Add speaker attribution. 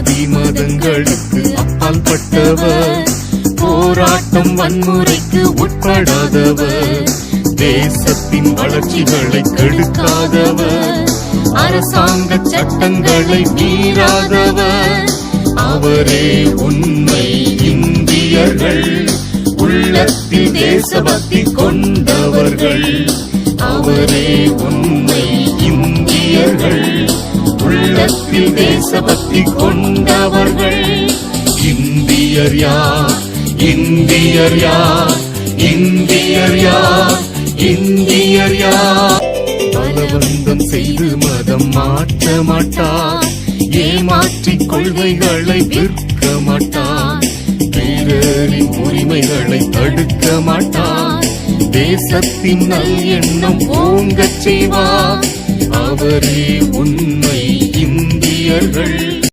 Speaker 1: ஜாதி மதங்களுக்கு அப்பால் பட்டவர் போராட்டம் வன்முறைக்கு உட்படாதவர். தேசத்தின் வளர்ச்சிகளை கெடுக்காதவர். அரசாங்க சட்டங்களை மீறாதவர். அவரே உண்மை இந்தியர்கள். உள்ளத்தில் தேசபக்தி கொண்டவர்கள். அவரே உண்மை உள்ளத்தில் தேசபக்தி கொண்டவர்கள். இந்தியர் யார்? இந்தியர் யார்? இந்தியர் யார்? இந்தியர் யார்? பலவந்தம் செய்து மதம் மாற்ற மாட்டார். ஏமாற்றிக் கொள்கைகளை விற்க மாட்டார். பிறரின் உரிமைகளை தடுக்க மாட்டார். தேசத்தின் நல் எண்ணம் ஓங்கச் செய்வார். அவரே உண்மை இந்தியர்கள்